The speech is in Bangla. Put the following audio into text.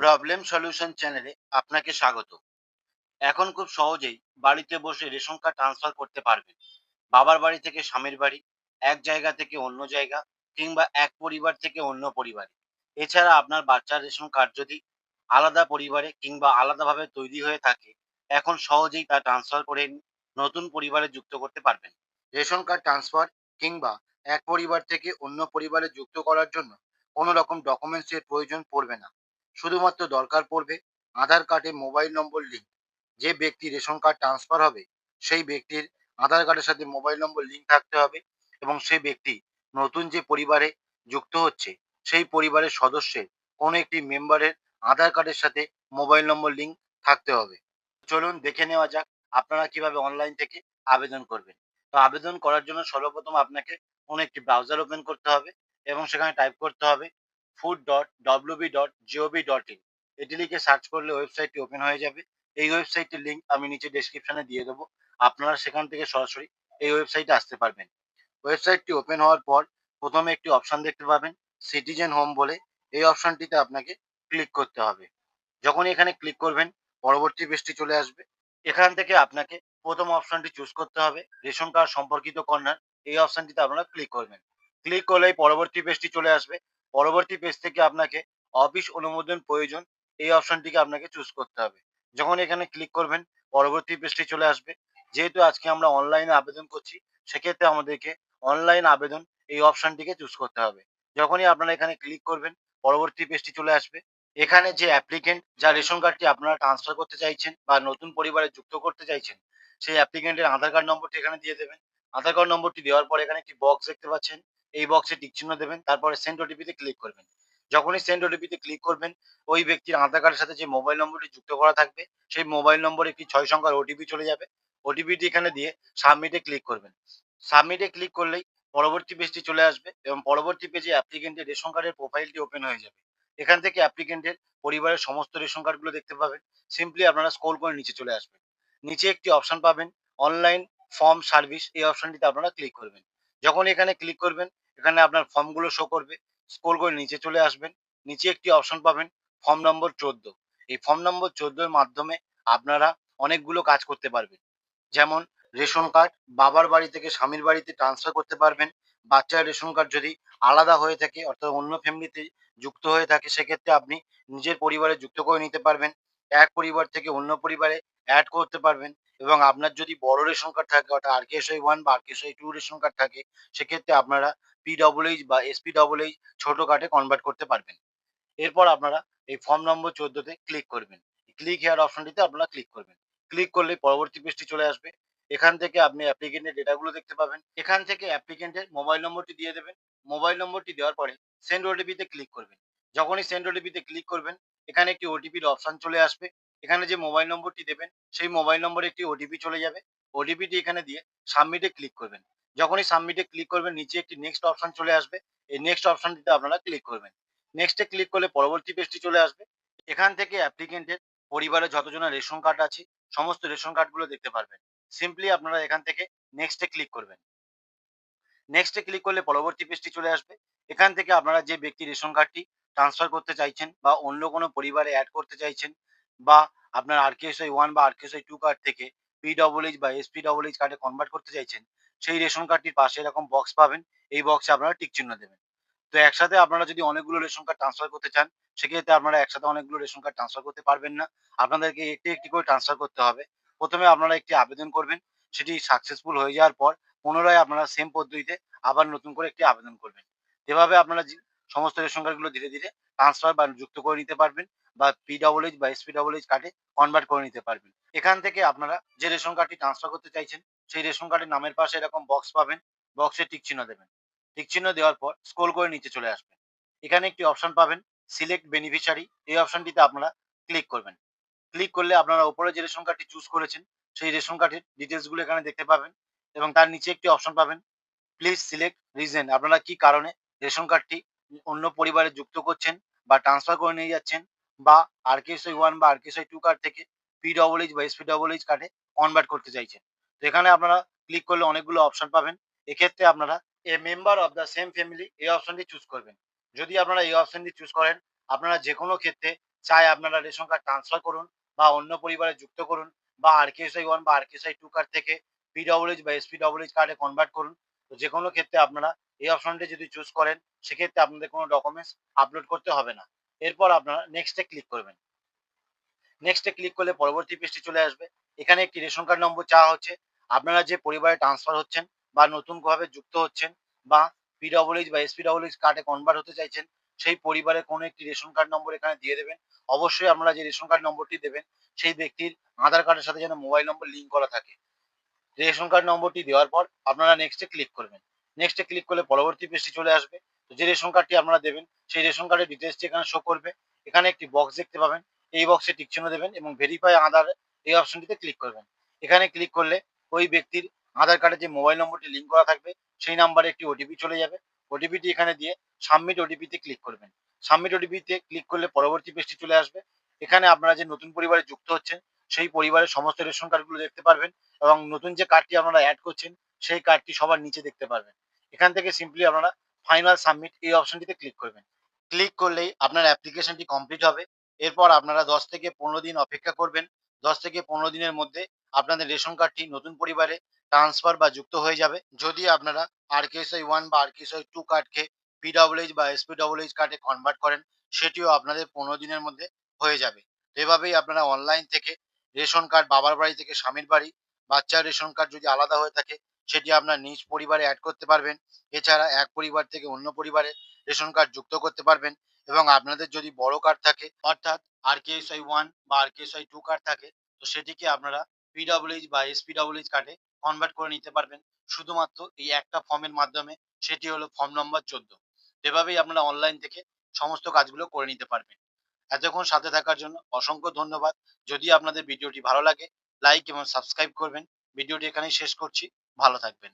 প্রবলেম সলিউশন চ্যানেলে আপনাকে স্বাগত। এখন খুব সহজেই বাড়িতে বসে রেশন কার্ড ট্রান্সফার করতে পারবেন। বাবার বাড়ি থেকে স্বামীর বাড়ি, এক জায়গা থেকে অন্য জায়গা কিংবা এক পরিবার থেকে অন্য পরিবারে। এছাড়া আপনার বাচ্চার রেশন কার্ড যদি আলাদা পরিবারে কিংবা আলাদাভাবে তৈরি হয়ে থাকে, এখন সহজেই তা ট্রান্সফার করে নতুন পরিবারে যুক্ত করতে পারবেন। রেশন কার্ড ট্রান্সফার কিংবা এক পরিবার থেকে অন্য পরিবারে যুক্ত করার জন্য কোনো রকম ডকুমেন্টসের প্রয়োজন পড়বে না। শুধুমাত্র দরকার পড়বে আধার কার্ডে মোবাইল নম্বর লিঙ্ক যে ব্যক্তি রেশন কার্ড ট্রান্সফার হবে, সেই ব্যক্তির আধার কার্ডের সাথে মোবাইল নম্বর লিঙ্ক থাকতে হবে এবং সেই ব্যক্তি নতুন যে পরিবারে যুক্ত হচ্ছে, সেই পরিবারের সদস্যের কোনো একটি মেম্বারের আধার কার্ডের সাথে মোবাইল নম্বর লিঙ্ক থাকতে হবে। চলুন দেখে নেওয়া যাক আপনারা কীভাবে অনলাইন থেকে আবেদন করবেন। তো আবেদন করার জন্য সর্বপ্রথম আপনাকে কোনো একটি ব্রাউজার ওপেন করতে হবে এবং সেখানে টাইপ করতে হবে food dot WB dot GOV dot in এটি লিখে সার্চ করলে ওয়েবসাইটটি ওপেন হয়ে যাবে। এই ওয়েবসাইটের লিঙ্ক আমি নিচে ডেসক্রিপশনে দিয়ে দেবো। আপনারা সেখান থেকে সরাসরি এই ওয়েবসাইটে আসতে পারবেন। ওয়েবসাইটটি ওপেন হওয়ার পর প্রথমে একটি অপশন দেখতে পাবেন সিটিজেন হোম বলে। এই অপশনটিতে আপনাকে ক্লিক করতে হবে। যখন এখানে ক্লিক করবেন, পরবর্তী পেজটি চলে আসবে। এখান থেকে আপনাকে প্রথম অপশনটি চুজ করতে হবে, রেশন কার্ড সম্পর্কিত কর্নার। এই অপশনটিতে আপনারা ক্লিক করবেন। ক্লিক করলেই পরবর্তী পেজটি চলে আসবে। পরবর্তী পেজ থেকে আপনাকে অফিস অনুমোদন প্রয়োজন, এই অপশনটিকে আপনাকে চুজ করতে হবে। যখন এখানে ক্লিক করবেন, পরবর্তী পেজটি চলে আসবে। যেহেতু আজকে আমরা অনলাইনে আবেদন করছি, সেক্ষেত্রে আমাদেরকে অনলাইন আবেদন এই অপশনটিকে চুজ করতে হবে। যখনই আপনারা এখানে ক্লিক করবেন, পরবর্তী পেজটি চলে আসবে। এখানে যে অ্যাপ্লিকেন্ট যা রেশন কার্ডটি আপনারা ট্রান্সফার করতে চাইছেন বা নতুন পরিবারে যুক্ত করতে চাইছেন, সেই অ্যাপ্লিকেন্টের আধার কার্ড নম্বরটি এখানে দিয়ে দেবেন। আধার কার্ড নম্বরটি দেওয়ার পর এখানে একটি বক্স দেখতে পাচ্ছেন। এই বক্সে টিক চিহ্ন দেবেন, তারপরে সেন্ড ওটিপিতে ক্লিক করবেন। যখনই সেন্ড ওটিপিতে ক্লিক করবেন, ওই ব্যক্তির আধার কার্ডের সাথে যে মোবাইল নম্বরটি যুক্ত করা থাকবে, সেই মোবাইল নম্বরে একটি ছয় সংখ্যার ওটিপি চলে যাবে? ওটিপিটি এখানে দিয়ে সাবমিটে ক্লিক করবেন। সাবমিটে ক্লিক করলেই পরবর্তী পেজটি চলে আসবে এবং পরবর্তী পেজে অ্যাপ্লিকেন্টের রেশন কার্ডের প্রোফাইলটি ওপেন হয়ে যাবে। এখান থেকে অ্যাপ্লিকেন্টের পরিবারের সমস্ত রেশন কার্ডগুলো দেখতে পাবেন। সিম্পলি আপনারা স্ক্রল করে নিচে চলে আসবেন। নিচে একটি অপশন পাবেন অনলাইন ফর্ম সার্ভিস এই অপশনটিতে আপনারা ক্লিক করবেন। যখন এখানে ক্লিক করবেন এখানে আপনার ফর্মগুলো শো করবে। স্ক্রল করে নিচে চলে আসবেন। নিচে একটি অপশন পাবেন ফর্ম নম্বর চোদ্দ। এই ফর্ম নম্বর চোদ্দোর মাধ্যমে আপনারা অনেকগুলো কাজ করতে পারবেন। যেমন রেশন কার্ড বাবার বাড়ি থেকে স্বামীর বাড়িতে ট্রান্সফার করতে পারবেন। বাচ্চার রেশন কার্ড যদি আলাদা হয়ে থাকে, অর্থাৎ অন্য ফ্যামিলিতে যুক্ত হয়ে থাকে, সেক্ষেত্রে আপনি নিজের পরিবারে যুক্ত করে নিতে পারবেন। এক পরিবার থেকে অন্য পরিবারে অ্যাড করতে পারবেন এবং আপনার যদি বড় রেশন কার্ড থাকে, অর্থাৎ আর কেএসআই ওয়ান বা R KSI two ration card থাকে, সেক্ষেত্রে আপনারা পি ডবল এইচ বা এসপি ডবল এইচ ছোট কার্ডে কনভার্ট করতে পারবেন। এরপর আপনারা এই ফর্ম নম্বর চোদ্দতে ক্লিক করবেন। ক্লিক হেয়ার অপশনটিতে আপনারা ক্লিক করবেন। ক্লিক করলে পরবর্তী পেজটি চলে আসবে। এখান থেকে আপনি অ্যাপ্লিকেন্টের ডেটাগুলো দেখতে পাবেন। এখান থেকে অ্যাপ্লিকেন্টের মোবাইল নম্বরটি দিয়ে দেবেন। মোবাইল নম্বরটি দেওয়ার পরে সেন্ড ওটিপিতে ক্লিক করবেন। যখনই সেন্ড ওটিপিতে ক্লিক করবেন, এখানে একটি ওটিপির অপশন চলে আসবে। এখানে যে মোবাইল নম্বরটি দেবেন, সেই মোবাইল নম্বরে একটি ওটিপি চলে যাবে। ওটিপিটি এখানে দিয়ে সাবমিটে ক্লিক করবেন। যখনই সাবমিটে ক্লিক করবেন, নিচে একটি নেক্সট অপশন চলে আসবে। এই নেক্সট অপশনটিতে আপনারা ক্লিক করবেন। নেক্সটে ক্লিক করলে পরবর্তী পেজটি চলে আসবে। এখান থেকে অ্যাপ্লিকেন্টের পরিবারে যতজনের রেশন কার্ড আছে, সমস্ত রেশন কার্ডগুলো দেখতে পারবেন। সিম্পলি আপনারা এখান থেকে নেক্সটে ক্লিক করবেন। নেক্সটে ক্লিক করলে পরবর্তী পেজটি চলে আসবে। এখান থেকে আপনারা যে ব্যক্তি রেশন কার্ডটি ট্রান্সফার করতে চাইছেন বা অন্য কোনো পরিবারে অ্যাড করতে চাইছেন বা আপনার আর কেএসআই ওয়ান বা আর কেএসআই টু কার্ড থেকে পি ডবল এইচ বা এসপি ডবল এইচ কার্ডে কনভার্ট করতে চাইছেন, সেই রেশন কার্ডটির পাশে এরকম বক্স পাবেন। এই বক্সে আপনারা টিক চিহ্ন দেবেন। তো একসাথে আপনারা যদি অনেকগুলো রেশন কার্ড ট্রান্সফার করতে চান, সেক্ষেত্রে আপনারা একসাথে অনেকগুলো রেশন কার্ড ট্রান্সফার করতে পারবেন না। আপনাদেরকে একটি একটি করে ট্রান্সফার করতে হবে। প্রথমে আপনারা একটি আবেদন করবেন, সেটি সাকসেসফুল হয়ে যাওয়ার পর পুনরায় আপনারা সেম পদ্ধতিতে আবার নতুন করে একটি আবেদন করবেন। এভাবে আপনারা সমস্ত রেশন কার্ডগুলো ধীরে ধীরে ট্রান্সফার বা যুক্ত করে নিতে পারবেন বা পি ডবল এইচ বা এইচ কার্ডে কনভার্ট করে নিতে পারবেন। এখান থেকে আপনারা যে রেশন কার্ডটি ট্রান্সফার করতে চাইছেন, সেই রেশন কার্ডের নামের পাশে এরকম বক্স পাবেন বক্সে টিক চিহ্ন দেবেন। টিক চিহ্ন দেওয়ার পর স্ক্রল করে নিচে চলে আসবেন। এখানে একটি অপশন পাবেন সিলেক্ট বেনিফিশিয়ারি এই অপশনটিতে আপনারা ক্লিক করবেন। ক্লিক করলে আপনারা উপরে যে রেশন কার্ডটি চুজ করেছেন, সেই রেশন কার্ডের ডিটেলসগুলো এখানে দেখতে পাবেন এবং তার নিচে একটি অপশন পাবেন প্লিজ সিলেক্ট রিজন আপনারা কি কারণে রেশন কার্ডটি অন্য পরিবারে যুক্ত করছেন বা ট্রান্সফার করে নিয়ে যাচ্ছেন বা আর কেএসআই ওয়ান বা আর কেএসআই টু কার্ড থেকে পি ডবল এইচ বা এইচ কার্ডে কনভার্ট করতে চাইছেন। তো এখানে আপনারা ক্লিক করলে অনেকগুলো অপশন পাবেন। এক্ষেত্রে আপনারা a member of the same family এই অপশনটি চুজ করবেন। যদি আপনারা এই অপশনটি চুজ করেন, আপনারা যে কোনো ক্ষেত্রে চাই আপনারা রেশন কার্ড ট্রান্সফার করুন বা অন্য পরিবারে যুক্ত করুন বা আরকেএসআই ওয়ান বা আরকেএসআই টু কার্ড থেকে পিডব্লিউএইচ বা এসপিডব্লিউএইচ কার্ডে কনভার্ট করুন। তো যে কোনো ক্ষেত্রে আপনারা এই অপশনটি যদি চুজ করেন, সেক্ষেত্রে আপনাদের কোনো ডকুমেন্টস আপলোড করতে হবে না। এরপর আপনারা নেক্সটে ক্লিক করবেন। নেক্সটে ক্লিক করলে পরবর্তী পেজটি চলে আসবে। এখানে একটি রেশন কার্ড নম্বর চাওয়া হচ্ছে। আপনারা যে পরিবারে ট্রান্সফার হচ্ছেন বা নতুনভাবে যুক্ত হচ্ছেন বা পিডব্লিউএইচ বা এসপিডব্লিউএইচ কার্ডে কনভার্ট হতে চাইছেন, সেই পরিবারের কোনো একটি রেশন কার্ড নম্বর এখানে দিয়ে দেবেন। অবশ্যই আপনারা যে রেশন কার্ড নম্বরটি দেবেন, সেই ব্যক্তির আধার কার্ডের সাথে যেন মোবাইল নম্বর লিঙ্ক করা থাকে। রেশন কার্ড নম্বরটি দেওয়ার পর আপনারা নেক্সটে ক্লিক করবেন। নেক্সটে ক্লিক করলে পরবর্তী পেজটি চলে আসবে। যে রেশন কার্ডটি আপনারা দেবেন, সেই রেশন কার্ডের ডিটেলসটি এখানে শো করবে। এখানে একটি বক্স দেখতে পাবেন। এই বক্সে টিক চিহ্ন দেবেন এবং ভেরিফাই আধার এই অপশনটিতে ক্লিক করবেন। এখানে ক্লিক করলে ওই ব্যক্তির আধার কার্ডে যে মোবাইল নম্বরটি লিঙ্ক করা থাকবে, সেই নাম্বারে একটি ওটিপি চলে যাবে। ওটিপিটি এখানে দিয়ে সাবমিট ওটিপিতে ক্লিক করবেন। সাবমিট ওটিপিতে ক্লিক করলে পরবর্তী পেজটি চলে আসবে। এখানে আপনারা যে নতুন পরিবারে যুক্ত হচ্ছেন, সেই পরিবারের সমস্ত রেশন কার্ডগুলো দেখতে পারবেন এবং নতুন যে কার্ডটি আপনারা অ্যাড করছেন, সেই কার্ডটি সবার নিচে দেখতে পারবেন। এখান থেকে সিম্পলি আপনারা ফাইনাল সাবমিট এই অপশনটিতে ক্লিক করবেন। ক্লিক করলেই আপনার অ্যাপ্লিকেশনটি কমপ্লিট হবে। এরপর আপনারা দশ থেকে পনেরো দিন অপেক্ষা করবেন। দশ থেকে পনেরো দিনের মধ্যে আপনাদের রেশন কার্ডটি নতুন পরিবারে ট্রান্সফার বা যুক্ত হয়ে যাবে। যদি আপনারা আরকেএসআই ওয়ান বা আরকেএসআই টু কার্ডকে পিডব্লিউএইচ বা এসপিডব্লিউএইচ কার্ডে কনভার্ট করেন, সেটিও আপনাদের পনেরো দিনের মধ্যে হয়ে যাবে। এভাবেই আপনারা অনলাইন থেকে রেশন কার্ড বাবার বাড়ি থেকে স্বামীর বাড়ি, বাচ্চার রেশন কার্ড যদি আলাদা হয়ে থাকে সেটি আপনার নিজ পরিবারে অ্যাড করতে পারবেন। এছাড়া এক পরিবার থেকে অন্য পরিবারে রেশন কার্ড যুক্ত করতে পারবেন এবং আপনাদের যদি বড় কার্ড থাকে, অর্থাৎ আরকেএসআই ওয়ান বা আরকেএসআই টু কার্ড থাকে, তো সেটিকে আপনারা পিডব্লিউএইচ বা এসপিডব্লিউএইচ কার্ডে কনভার্ট করে নিতে পারবেন। শুধুমাত্র এই একটা ফর্মের মাধ্যমে, সেটি হলো ফর্ম নম্বর চোদ্দ। এভাবেই আপনারা অনলাইন থেকে সমস্ত কাজগুলো করে নিতে পারবেন। এতক্ষণ সাথে থাকার জন্য অসংখ্য ধন্যবাদ। যদি আপনাদের ভিডিওটি ভালো লাগে লাইক এবং সাবস্ক্রাইব করবেন। ভিডিওটি এখানেই শেষ করছি। ভালো থাকবেন।